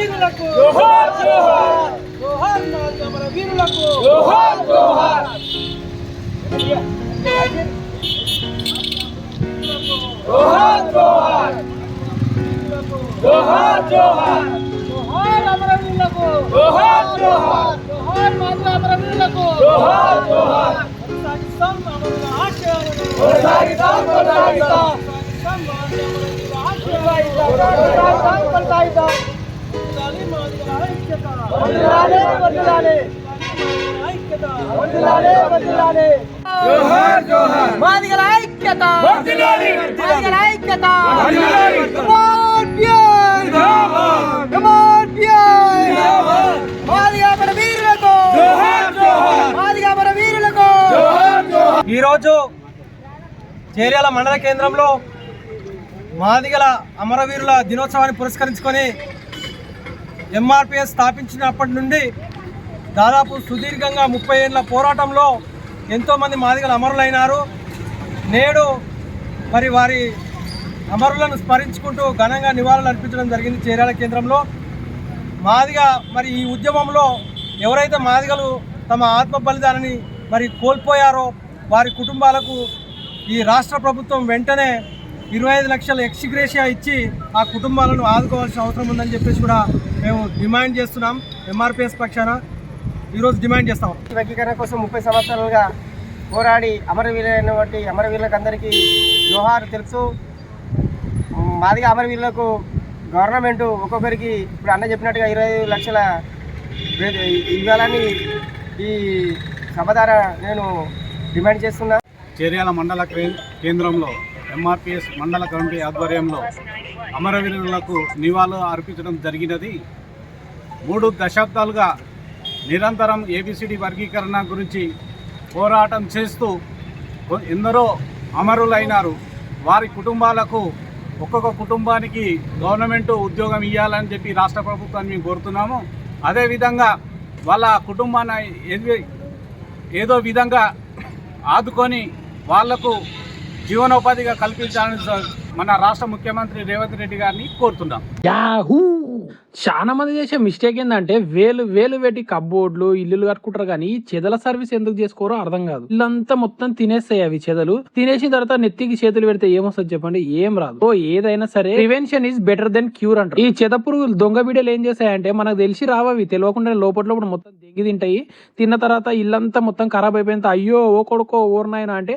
వీరులకు. జోహార్ జోహార్. జోహార్ అమర వీరులకు. జోహార్ జోహార్. జోహార్ జోహార్. జోహార్ జోహార్. జోహార్ అమర వీరులకు. జోహార్ జోహార్. జోహార్ మాదిగ అమర వీరులకు. జోహార్ జోహార్. కొనసాగిస్తాం అమరుల ఆశయాలను కొనసాగిద్దాం, కొనసాగిద్దాం. కొనసాగిస్తాం. మాదిగ అమరుల జోహార్ జోహార్ మాదిగల ఐక్యత వందనాలి. మాదిగల ఐక్యత వందనాలి. Come on, Pierre! Zindabad. Come on, Pierre! జిందాబాద్. మాదిగ అమర వీరులకు జోహార్ జోహార్ మాదిగ అమర వీరులకు జోహార్ జోహార్ ఈరోజు చేర్యాల మండల కేంద్రంలో మాదిగల అమరవీరుల దినోత్సవాన్ని పురస్కరించుకొని ఎంఆర్పిఎస్ స్థాపించినప్పటి నుండి దాదాపు సుదీర్ఘంగా ముప్పై ఏళ్ళ పోరాటంలో ఎంతోమంది మాదిగలు అమరులైనారు. నేడు మరి వారి అమరులను స్మరించుకుంటూ ఘనంగా నివాళులు అర్పించడం జరిగింది చీరాల కేంద్రంలో. మాదిగ మరి ఈ ఉద్యమంలో ఎవరైతే మాదిగలు తమ ఆత్మ బలిదానాన్ని మరి కోల్పోయారో వారి కుటుంబాలకు ఈ రాష్ట్ర ప్రభుత్వం వెంటనే ఇరవై ఐదు లక్షల ఎక్స్గ్రేషియా ఇచ్చి ఆ కుటుంబాలను ఆదుకోవాల్సిన అవసరం ఉందని చెప్పేసి కూడా మేము డిమాండ్ చేస్తున్నాం ఎంఆర్పిఎస్ పక్షాన. ఈరోజు డిమాండ్ చేస్తాం. వర్గీకరణ కోసం ముప్పై సంవత్సరాలుగా పోరాడి అమరవీరులైనటువంటి అమరవీరులకు అందరికీ జోహార్ తెలుసు మాదిగా అమరవీరులకు గవర్నమెంట్ ఒక్కొక్కరికి ఇప్పుడు అన్న చెప్పినట్టుగా ఇరవై ఐదు లక్షల ఇవ్వాలని ఈ సభ ద్వారా నేను డిమాండ్ చేస్తున్నా. చేర్యాల మండల క్రే- కేంద్రంలో ఎంఆర్పిఎస్ మండల కమిటీ ఆధ్వర్యంలో అమరవీరులకు నివాళులు అర్పించడం జరిగినది మూడు దశాబ్దాలుగా నిరంతరం ఏబిసిడి వర్గీకరణ గురించి పోరాటం చేస్తూ ఎందరో అమరులైనారు. వారి కుటుంబాలకు ఒక్కొక్క కుటుంబానికి గవర్నమెంట్ ఉద్యోగం ఇవ్వాలని చెప్పి రాష్ట్ర ప్రభుత్వాన్ని మేము కోరుతున్నాము. అదేవిధంగా వాళ్ళ కుటుంబాన్ని ఏది- ఏదో విధంగా ఆదుకొని వాళ్ళకు జీవనోపాధిగా కల్పించాలని మన రాష్ట్ర ముఖ్యమంత్రి రేవంత్ రెడ్డి గారిని కోరుతున్నాం. యాహూ! చాలా మంది చేసే మిస్టేక్ ఏంటంటే వేలు వేలు పెట్టి కబ్బోర్డ్లు ఇల్లులు కట్టుకుంటారు కానీ ఈ చెదల సర్వీస్ ఎందుకు చేసుకోరో అర్థం కాదు. ఇల్లంతా మొత్తం తినేస్తాయి అవి చెదలు. తినేసిన తర్వాత నెత్తికి చేతులు పెడితే ఏమొస్తుంది చెప్పండి? ఏం రాదు. ఓ ఏదైనా సరే prevention is better then cure అంటారు. ఈ చెద పురుగులు దొంగ బిడ్డలు ఏం చేస్తాయంటే మనకు తెలిసి రావవి తెలియకుండా లోపల లోపల మొత్తం దిగి తింటాయి. తిన్న తర్వాత ఇల్లంతా మొత్తం ఖరాబ్ అయిపోయిన అయ్యో ఓ కొడుకో ఓర్నాయన అంటే